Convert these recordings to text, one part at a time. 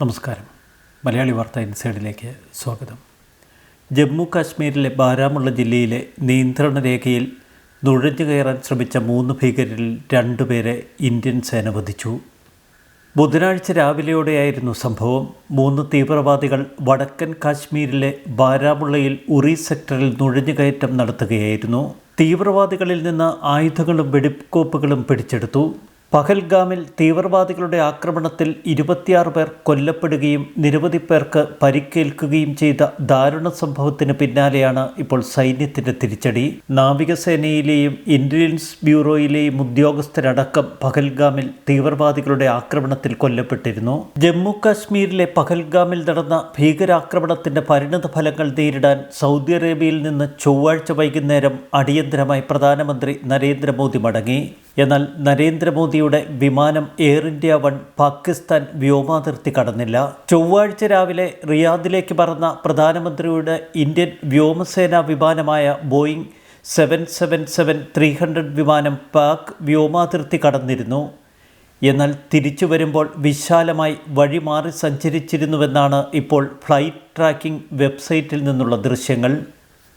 നമസ്കാരം. മലയാളി വാർത്ത ഇൻസൈഡിലേക്ക് സ്വാഗതം. ജമ്മു കാശ്മീരിലെ ബാരാമുള്ള ജില്ലയിലെ നിയന്ത്രണ രേഖയിൽ നുഴഞ്ഞു കയറാൻ ശ്രമിച്ച മൂന്ന് ഭീകരരിൽ രണ്ടുപേരെ ഇന്ത്യൻ സേന വധിച്ചു. ബുധനാഴ്ച രാവിലെയോടെയായിരുന്നു സംഭവം. മൂന്ന് തീവ്രവാദികൾ വടക്കൻ കാശ്മീരിലെ ബാരാമുള്ളയിൽ ഉറി സെക്ടറിൽ നുഴഞ്ഞുകയറ്റം നടത്തുകയായിരുന്നു. തീവ്രവാദികളിൽ നിന്ന് ആയുധങ്ങളും വെടിക്കോപ്പുകളും പിടിച്ചെടുത്തു. പഹൽഗാമിൽ തീവ്രവാദികളുടെ ആക്രമണത്തിൽ ഇരുപത്തിയാറ് പേർ കൊല്ലപ്പെടുകയും നിരവധി പേർക്ക് പരിക്കേൽക്കുകയും ചെയ്ത ദാരുണ സംഭവത്തിന് പിന്നാലെയാണ് ഇപ്പോൾ സൈന്യത്തിന്റെ തിരിച്ചടി. നാവികസേനയിലെയും ഇന്റലിജൻസ് ബ്യൂറോയിലെയും ഉദ്യോഗസ്ഥരടക്കം പഹൽഗാമിൽ തീവ്രവാദികളുടെ ആക്രമണത്തിൽ കൊല്ലപ്പെട്ടിരുന്നു. ജമ്മു കാശ്മീരിലെ പഹൽഗാമിൽ നടന്ന ഭീകരാക്രമണത്തിന്റെ പരിണത ഫലങ്ങൾ നേരിടാൻ സൗദി അറേബ്യയിൽ നിന്ന് ചൊവ്വാഴ്ച വൈകുന്നേരം അടിയന്തരമായി പ്രധാനമന്ത്രി നരേന്ദ്രമോദി മടങ്ങി. എന്നാൽ നരേന്ദ്രമോദിയുടെ വിമാനം എയർ ഇന്ത്യ വൺ പാകിസ്ഥാൻ വ്യോമാതിർത്തി കടന്നില്ല. ചൊവ്വാഴ്ച രാവിലെ റിയാദിലേക്ക് പറന്ന പ്രധാനമന്ത്രിയുടെ ഇന്ത്യൻ വ്യോമസേനാ വിമാനമായ Boeing seven seven seven three hundred വിമാനം പാക് വ്യോമാതിർത്തി കടന്നിരുന്നു. എന്നാൽ തിരിച്ചു വരുമ്പോൾ വിശാലമായി വഴിമാറി സഞ്ചരിച്ചിരുന്നുവെന്നാണ് ഇപ്പോൾ ഫ്ലൈറ്റ് ട്രാക്കിംഗ് വെബ്സൈറ്റിൽ നിന്നുള്ള ദൃശ്യങ്ങൾ.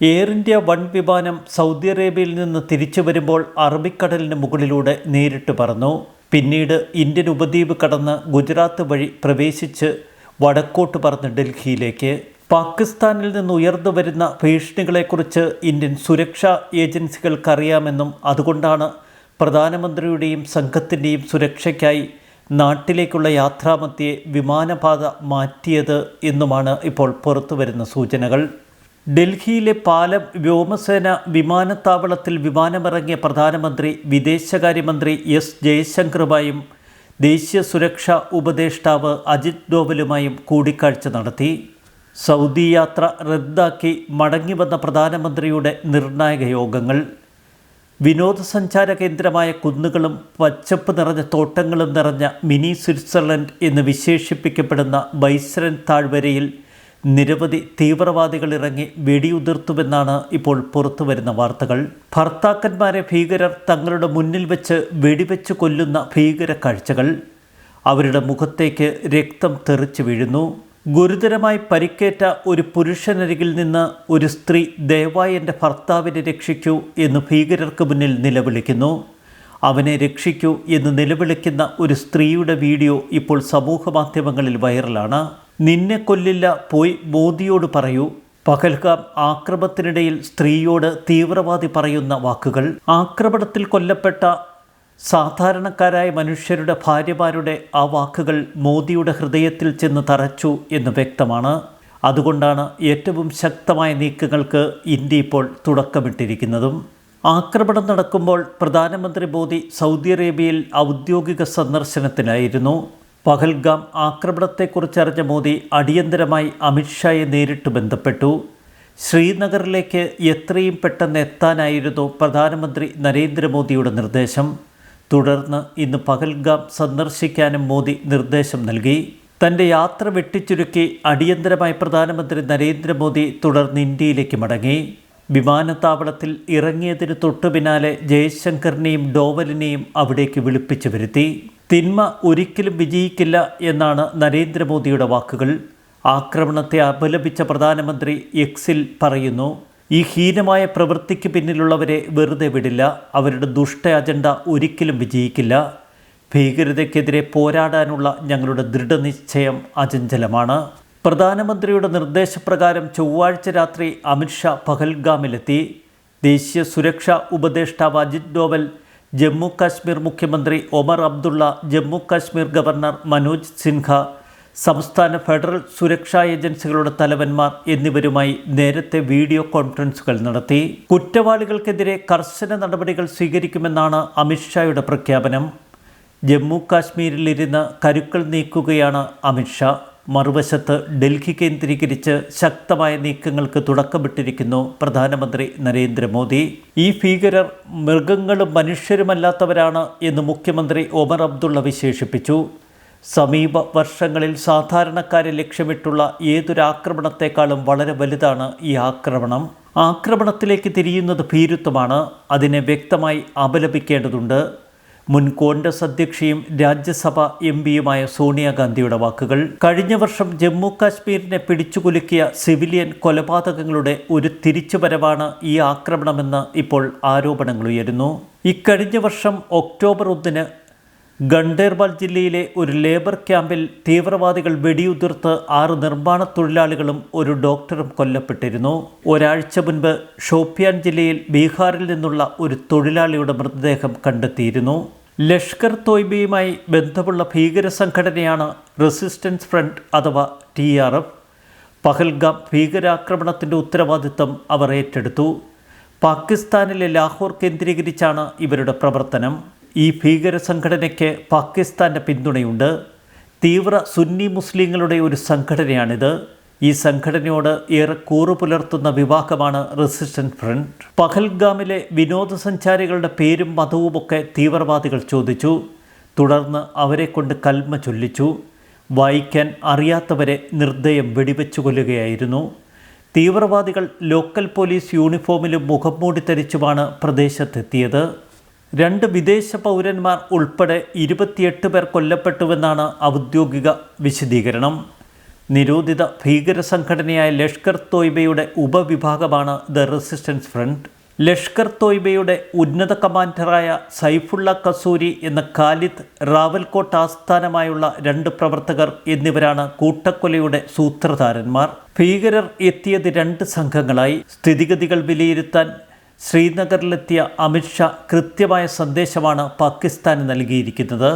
എയർ ഇന്ത്യ വൺ വിമാനം സൗദി അറേബ്യയിൽ നിന്ന് തിരിച്ചു വരുമ്പോൾ അറബിക്കടലിന് മുകളിലൂടെ നേരിട്ട് പറന്നു. പിന്നീട് ഇന്ത്യൻ ഉപദ്വീപ് കടന്ന് ഗുജറാത്ത് വഴി പ്രവേശിച്ച് വടക്കോട്ട് പറന്ന് ഡൽഹിയിലേക്ക്. പാകിസ്ഥാനിൽ നിന്ന് ഉയർന്നു വരുന്ന ഭീഷണികളെക്കുറിച്ച് ഇന്ത്യൻ സുരക്ഷാ ഏജൻസികൾക്കറിയാമെന്നും അതുകൊണ്ടാണ് പ്രധാനമന്ത്രിയുടെയും സംഘത്തിന്റെയും സുരക്ഷയ്ക്കായി നാട്ടിലേക്കുള്ള യാത്രാമധ്യേ വിമാനപാത മാറ്റിയത് എന്നുമാണ് ഇപ്പോൾ പുറത്തുവരുന്ന സൂചനകൾ. ഡൽഹിയിലെ പാലം വ്യോമസേന വിമാനത്താവളത്തിൽ വിമാനമിറങ്ങിയ പ്രധാനമന്ത്രി വിദേശകാര്യമന്ത്രി എസ് ജയശങ്കറുമായും ദേശീയ സുരക്ഷാ ഉപദേഷ്ടാവ് അജിത് ഡോവലുമായും കൂടിക്കാഴ്ച നടത്തി. സൗദി യാത്ര റദ്ദാക്കി മടങ്ങിവന്ന പ്രധാനമന്ത്രിയുടെ നിർണായക യോഗങ്ങൾ. വിനോദസഞ്ചാര കേന്ദ്രമായ കുന്നുകളും പച്ചപ്പ് നിറഞ്ഞ തോട്ടങ്ങളും നിറഞ്ഞ മിനി സ്വിറ്റ്സർലൻഡ് എന്ന് വിശേഷിപ്പിക്കപ്പെടുന്ന ബൈസ്രൻ താഴ്വരയിൽ നിരവധി തീവ്രവാദികൾ ഇറങ്ങി വെടിയുതിർത്തുമെന്നാണ് ഇപ്പോൾ പുറത്തുവരുന്ന വാർത്തകൾ. ഭർത്താക്കന്മാരെ ഭീകരർ തങ്ങളുടെ മുന്നിൽ വെച്ച് വെടിവെച്ച് കൊല്ലുന്ന ഭീകര കാഴ്ചകൾ. അവരുടെ മുഖത്തേക്ക് രക്തം തെറിച്ചു വീഴുന്നു. ഗുരുതരമായി പരിക്കേറ്റ ഒരു പുരുഷനരികിൽ നിന്ന് ഒരു സ്ത്രീ ദയവായി എന്റെ ഭർത്താവിനെ രക്ഷിക്കൂ എന്ന് ഭീകരർക്ക് മുന്നിൽ നിലവിളിക്കുന്നു. അവനെ രക്ഷിക്കൂ എന്ന് നിലവിളിക്കുന്ന ഒരു സ്ത്രീയുടെ വീഡിയോ ഇപ്പോൾ സമൂഹ മാധ്യമങ്ങളിൽ വൈറലാണ്. നിന്നെ കൊല്ലില്ല പോയി മോദിയോട് പറയൂ. പഹൽഗാം ആക്രമണത്തിനിടയിൽ സ്ത്രീയോട് തീവ്രവാദി പറയുന്ന വാക്കുകൾ. ആക്രമണത്തിൽ കൊല്ലപ്പെട്ട സാധാരണക്കാരായ മനുഷ്യരുടെ ഭാര്യമാരുടെ ആ വാക്കുകൾ മോദിയുടെ ഹൃദയത്തിൽ ചെന്ന് തറച്ചു എന്ന് വ്യക്തമാണ്. അതുകൊണ്ടാണ് ഏറ്റവും ശക്തമായ നീക്കങ്ങൾക്ക് ഇന്ത്യ ഇപ്പോൾ തുടക്കമിട്ടിരിക്കുന്നതും. ആക്രമണം നടക്കുമ്പോൾ പ്രധാനമന്ത്രി മോദി സൗദി അറേബ്യയിൽ ഔദ്യോഗിക സന്ദർശനത്തിനായിരുന്നു. പഹൽഗാം ആക്രമണത്തെക്കുറിച്ചറിഞ്ഞ മോദി അടിയന്തരമായി അമിത്ഷായെ നേരിട്ട് ബന്ധപ്പെട്ടു. ശ്രീനഗറിലേക്ക് എത്രയും പെട്ടെന്ന് എത്താനായിരുന്നു പ്രധാനമന്ത്രി നരേന്ദ്രമോദിയുടെ നിർദ്ദേശം. തുടർന്ന് ഇന്ന് പഹൽഗാം സന്ദർശിക്കാനും മോദി നിർദ്ദേശം നൽകി. തന്റെ യാത്ര വെട്ടിച്ചുരുക്കി അടിയന്തരമായി പ്രധാനമന്ത്രി നരേന്ദ്രമോദി തുടർന്ന് ഇന്ത്യയിലേക്ക് മടങ്ങി. വിമാനത്താവളത്തിൽ ഇറങ്ങിയതിന് തൊട്ടു പിന്നാലെ ജയശങ്കറിനെയും ഡോവലിനെയും അവിടേക്ക് വിളിപ്പിച്ചു വരുത്തി. തിന്മ ഒരിക്കലും വിജയിക്കില്ല എന്നാണ് നരേന്ദ്രമോദിയുടെ വാക്കുകൾ. ആക്രമണത്തെ അപലപിച്ച പ്രധാനമന്ത്രി എക്സിൽ പറയുന്നു ഈ ഹീനമായ പ്രവൃത്തിക്ക് പിന്നിലുള്ളവരെ വെറുതെ വിടില്ല. അവരുടെ ദുഷ്ട അജണ്ട ഒരിക്കലും വിജയിക്കില്ല. ഭീകരതയ്ക്കെതിരെ പോരാടാനുള്ള ഞങ്ങളുടെ ദൃഢനിശ്ചയം അചഞ്ചലമാണ്. പ്രധാനമന്ത്രിയുടെ നിർദ്ദേശപ്രകാരം ചൊവ്വാഴ്ച രാത്രി അമിത്ഷാ പഹൽഗാമിലെത്തി. ദേശീയ സുരക്ഷാ ഉപദേഷ്ടാവ് അജിത് ഡോവൽ ജമ്മു കാശ്മീർ മുഖ്യമന്ത്രി ഒമർ അബ്ദുള്ള ജമ്മു കാശ്മീർ ഗവർണർ മനോജ് സിൻഹ സംസ്ഥാന ഫെഡറൽ സുരക്ഷാ ഏജൻസികളുടെ തലവന്മാർ എന്നിവരുമായി നേരത്തെ വീഡിയോ കോൺഫറൻസുകൾ നടത്തി. കുറ്റവാളികൾക്കെതിരെ കർശന നടപടികൾ സ്വീകരിക്കുമെന്നാണ് അമിത്ഷായുടെ പ്രഖ്യാപനം. ജമ്മു കാശ്മീരിലിരുന്ന് കരുക്കൾ നീക്കുകയാണ് അമിത്ഷാ മറുവശത്ത് ഡൽഹി കേന്ദ്രീകരിച്ച് ശക്തമായ നീക്കങ്ങൾക്ക് തുടക്കമിട്ടിരിക്കുന്നു പ്രധാനമന്ത്രി നരേന്ദ്രമോദി. ഈ ഭീകരർ മൃഗങ്ങളും മനുഷ്യരുമല്ലാത്തവരാണ് എന്ന് മുഖ്യമന്ത്രി ഒമർ അബ്ദുള്ള വിശേഷിപ്പിച്ചു. സമീപ വർഷങ്ങളിൽ സാധാരണക്കാരെ ലക്ഷ്യമിട്ടുള്ള ഏതൊരാക്രമണത്തെക്കാളും വളരെ വലുതാണ് ഈ ആക്രമണം. ആക്രമണത്തിലേക്ക് തിരിയുന്നത് ഭീരുത്വമാണ്. അതിനെ വ്യക്തമായി അപലപിക്കേണ്ടതുണ്ട്. മുൻ കോൺഗ്രസ് അധ്യക്ഷയും രാജ്യസഭ എം പിയുമായ സോണിയാഗാന്ധിയുടെ വാക്കുകൾ. കഴിഞ്ഞ വർഷം ജമ്മു കാശ്മീരിനെ പിടിച്ചുകുലുക്കിയ സിവിലിയൻ കൊലപാതകങ്ങളുടെ ഒരു തിരിച്ചുവരവാണ് ഈ ആക്രമണമെന്ന് ഇപ്പോൾ ആരോപണങ്ങൾ ഉയരുന്നു ഇക്കഴിഞ്ഞ വർഷം ഒക്ടോബർ ഒന്നിന് ഗണ്ടേർബാൽ ജില്ലയിലെ ഒരു ലേബർ ക്യാമ്പിൽ തീവ്രവാദികൾ വെടിയുതിർത്ത് ആറ് നിർമ്മാണ തൊഴിലാളികളും ഒരു ഡോക്ടറും കൊല്ലപ്പെട്ടിരുന്നു. ഒരാഴ്ച മുൻപ് ഷോപ്പിയാൻ ജില്ലയിൽ ബീഹാറിൽ നിന്നുള്ള ഒരു തൊഴിലാളിയുടെ മൃതദേഹം കണ്ടെത്തിയിരുന്നു. ലഷ്കർ തോയ്ബയുമായി ബന്ധമുള്ള ഭീകര സംഘടനയാണ് റെസിസ്റ്റൻസ് ഫ്രണ്ട് അഥവാ ടി ആർ എഫ്. പഹൽഗാം ഭീകരാക്രമണത്തിന്റെ ഉത്തരവാദിത്തം അവർ ഏറ്റെടുത്തു. പാകിസ്ഥാനിലെ ലാഹോർ കേന്ദ്രീകരിച്ചാണ് ഇവരുടെ പ്രവർത്തനം. ഈ ഭീകര സംഘടനയ്ക്ക് പാകിസ്ഥാന്റെ പിന്തുണയുണ്ട്. തീവ്ര സുന്നി മുസ്ലിങ്ങളുടെ ഒരു സംഘടനയാണിത്. ഈ സംഘടനയോട് ഏറെ കൂറു പുലർത്തുന്ന വിഭാഗമാണ് റെസിസ്റ്റന്റ് ഫ്രണ്ട് പഹൽഗാമിലെ വിനോദസഞ്ചാരികളുടെ പേരും മതവുമൊക്കെ തീവ്രവാദികൾ ചോദിച്ചു. തുടർന്ന് അവരെ കൊണ്ട് കൽമ ചൊല്ലിച്ചു. വായിക്കാൻ അറിയാത്തവരെ നിർദ്ദയം വെടിവെച്ചു കൊല്ലുകയായിരുന്നു. തീവ്രവാദികൾ ലോക്കൽ പോലീസ് യൂണിഫോമിലും മുഖം മൂടി ധരിച്ചുമാണ് പ്രദേശത്തെത്തിയത്. രണ്ട് വിദേശ പൗരന്മാർ ഉൾപ്പെടെ ഇരുപത്തിയെട്ട് പേർ കൊല്ലപ്പെട്ടുവെന്നാണ് ഔദ്യോഗിക വിശദീകരണം. നിരോധിത ഭീകര സംഘടനയായ ലഷ്കർ തോയ്ബയുടെ ഉപവിഭാഗമാണ് ദ റെസിസ്റ്റൻസ് ഫ്രണ്ട്. ലഷ്കർ തോയ്ബയുടെ ഉന്നത കമാൻഡറായ സൈഫുള്ള കസൂരി എന്ന ഖാലിദ് റാവൽകോട്ട് ആസ്ഥാനമായുള്ള രണ്ട് പ്രവർത്തകർ എന്നിവരാണ് കൂട്ടക്കൊലയുടെ സൂത്രധാരന്മാർ. ഭീകരർ എത്തിയത് രണ്ട് സംഘങ്ങളായി. സ്ഥിതിഗതികൾ വിലയിരുത്താൻ ശ്രീനഗറിലെത്തിയ അമിത്ഷാ കൃത്യമായ സന്ദേശമാണ് പാകിസ്ഥാന് നൽകിയിരിക്കുന്നത്.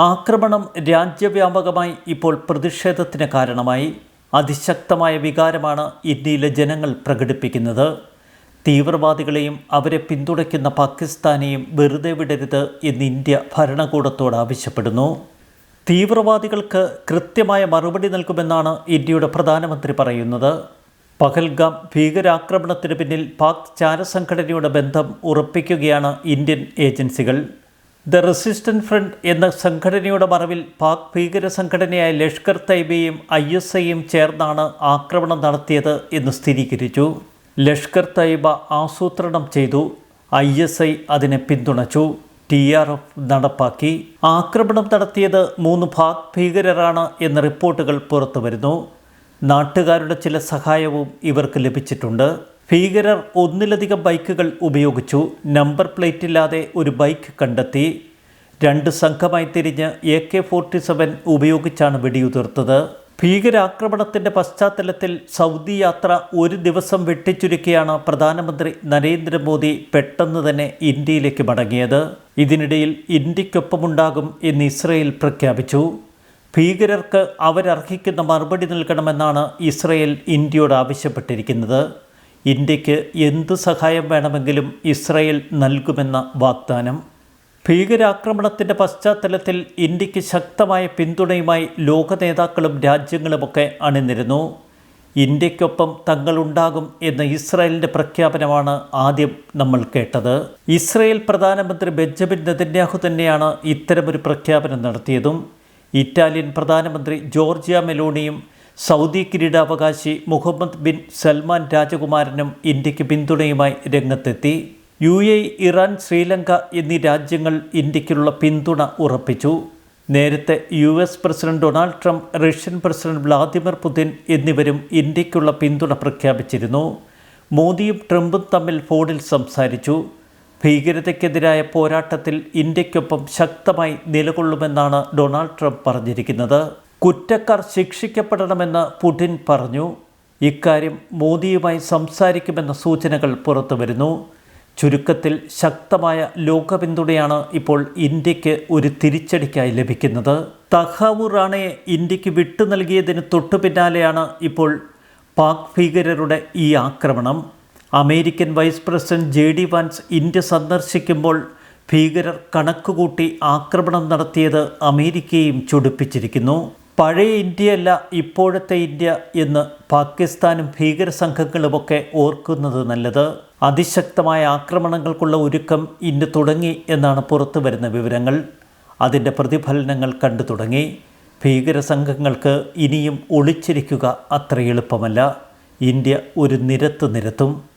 ആക്രമണം രാജ്യവ്യാപകമായി ഇപ്പോൾ പ്രതിഷേധത്തിന് കാരണമായി. അതിശക്തമായ വികാരമാണ് ഇന്ത്യയിലെ ജനങ്ങൾ പ്രകടിപ്പിക്കുന്നത്. തീവ്രവാദികളെയും അവരെ പിന്തുണയ്ക്കുന്ന പാകിസ്ഥാനെയും വെറുതെ വിടരുത് എന്ന് ഇന്ത്യ ഭരണകൂടത്തോട് ആവശ്യപ്പെടുന്നു. തീവ്രവാദികൾക്ക് കൃത്യമായ മറുപടി നൽകുമെന്നാണ് ഇന്ത്യയുടെ പ്രധാനമന്ത്രി പറയുന്നത്. പഹൽഗാം ഭീകരാക്രമണത്തിന് പിന്നിൽ പാക് ചാരസംഘടനയുടെ ബന്ധം ഉറപ്പിക്കുകയാണ് ഇന്ത്യൻ ഏജൻസികൾ. ദ റെസിസ്റ്റന്റ് ഫ്രണ്ട് എന്ന സംഘടനയുടെ മറവിൽ പാക് ഭീകര സംഘടനയായ ലഷ്കർ തൈബയും ഐ എസ് ഐയും ചേർന്നാണ് ആക്രമണം നടത്തിയത് എന്ന് സ്ഥിരീകരിച്ചു. ലഷ്കർ തൈബ ആസൂത്രണം ചെയ്തു. ഐ എസ് ഐ അതിനെ പിന്തുണച്ചു. ടി ആർ എഫ് നടപ്പാക്കി. ആക്രമണം നടത്തിയത് മൂന്ന് പാക് ഭീകരരാണ് എന്ന റിപ്പോർട്ടുകൾ പുറത്തുവരുന്നു. നാട്ടുകാരുടെ ചില സഹായവും ഇവർക്ക് ലഭിച്ചിട്ടുണ്ട്. ഭീകരർ ഒന്നിലധികം ബൈക്കുകൾ ഉപയോഗിച്ചു. നമ്പർ പ്ലേറ്റ് ഇല്ലാതെ ഒരു ബൈക്ക് കണ്ടെത്തി. രണ്ട് സംഘമായി തിരിഞ്ഞ് എ കെ ഫോർട്ടി സെവൻ ഉപയോഗിച്ചാണ് വെടിയുതിർത്തത്. ഭീകരാക്രമണത്തിന്റെ പശ്ചാത്തലത്തിൽ സൗദി യാത്ര ഒരു ദിവസം വെട്ടിച്ചുരുക്കിയാണ് പ്രധാനമന്ത്രി നരേന്ദ്രമോദി പെട്ടെന്ന് തന്നെ ഇന്ത്യയിലേക്ക് മടങ്ങിയത്. ഇതിനിടയിൽ ഇന്ത്യക്കൊപ്പമുണ്ടാകും എന്ന് ഇസ്രയേൽ പ്രഖ്യാപിച്ചു. ഭീകരർക്ക് അവരർഹിക്കുന്ന മറുപടി നൽകണമെന്നാണ് ഇസ്രയേൽ ഇന്ത്യയോട് ആവശ്യപ്പെട്ടിരിക്കുന്നത്. ഇന്ത്യയ്ക്ക് എന്ത് സഹായം വേണമെങ്കിലും ഇസ്രയേൽ നൽകുമെന്ന വാഗ്ദാനം. ഭീകരാക്രമണത്തിന്റെ പശ്ചാത്തലത്തിൽ ഇന്ത്യയ്ക്ക് ശക്തമായ പിന്തുണയുമായി ലോക നേതാക്കളും രാജ്യങ്ങളുമൊക്കെ അണിനിരുന്നു. ഇന്ത്യക്കൊപ്പം തങ്ങളുണ്ടാകും എന്ന ഇസ്രായേലിന്റെ പ്രഖ്യാപനമാണ് ആദ്യം നമ്മൾ കേട്ടത്. ഇസ്രായേൽ പ്രധാനമന്ത്രി ബെഞ്ചമിൻ നെതന്യാഹു തന്നെയാണ് ഇത്തരമൊരു പ്രഖ്യാപനം നടത്തിയതും. ഇറ്റാലിയൻ പ്രധാനമന്ത്രി ജോർജിയ മെലോണിയും സൗദി കിരീടാവകാശി മുഹമ്മദ് ബിൻ സൽമാൻ രാജകുമാരനും ഇന്ത്യയ്ക്ക് പിന്തുണയുമായി രംഗത്തെത്തി. യു എ ഇറാൻ ശ്രീലങ്ക എന്നീ രാജ്യങ്ങൾ ഇന്ത്യക്കുള്ള പിന്തുണ ഉറപ്പിച്ചു. നേരത്തെ U S president Donald Trump Russian president Vladimir Putin എന്നിവരും ഇന്ത്യക്കുള്ള പിന്തുണ പ്രഖ്യാപിച്ചിരുന്നു. മോദിയും ട്രംപും തമ്മിൽ ഫോണിൽ സംസാരിച്ചു. ഭീകരതയ്ക്കെതിരായ പോരാട്ടത്തിൽ ഇന്ത്യക്കൊപ്പം ശക്തമായി നിലകൊള്ളുമെന്നാണ് ഡൊണാൾഡ് ട്രംപ് പറഞ്ഞിരിക്കുന്നത്. കുറ്റക്കാർ ശിക്ഷിക്കപ്പെടണമെന്ന് പുടിൻ പറഞ്ഞു. ഇക്കാര്യം മോദിയുമായി സംസാരിക്കുമെന്ന സൂചനകൾ പുറത്തുവരുന്നു. ചുരുക്കത്തിൽ ശക്തമായ ലോകപിന്തുണയാണ് ഇപ്പോൾ ഇന്ത്യയ്ക്ക് ഒരു തിരിച്ചടിക്കായി ലഭിക്കുന്നത്. തഹാവൂർ റാണയെ ഇന്ത്യയ്ക്ക് വിട്ടു നൽകിയതിന് തൊട്ടു പിന്നാലെയാണ് ഇപ്പോൾ പാക് ഭീകരരുടെ ഈ ആക്രമണം. American vice president J D Vance India സന്ദർശിക്കുമ്പോൾ ഭീകരർ കണക്കുകൂട്ടി ആക്രമണം നടത്തിയത് അമേരിക്കയും ചൊടിപ്പിച്ചിരിക്കുന്നു. പഴയ ഇന്ത്യയല്ല ഇപ്പോഴത്തെ ഇന്ത്യ എന്ന് പാകിസ്ഥാനും ഭീകര സംഘങ്ങളുമൊക്കെ ഓർക്കുന്നത് നല്ലത്. അതിശക്തമായ ആക്രമണങ്ങൾക്കുള്ള ഒരുക്കം ഇന്ന് തുടങ്ങി എന്നാണ് പുറത്തു വരുന്ന വിവരങ്ങൾ. അതിന്റെ പ്രതിഫലനങ്ങൾ കണ്ടു തുടങ്ങി. ഭീകര സംഘങ്ങൾക്ക് ഇനിയും ഒളിച്ചിരിക്കുക അത്ര എളുപ്പമല്ല. ഇന്ത്യ ഒരു നിരത്ത് നിരത്തും.